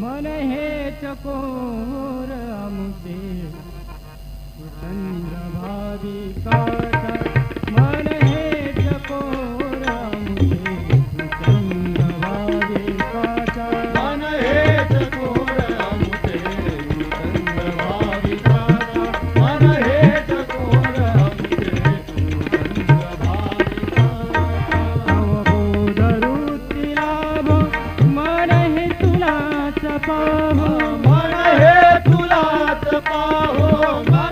मन है चकोर मन हे तुलाच पाहो.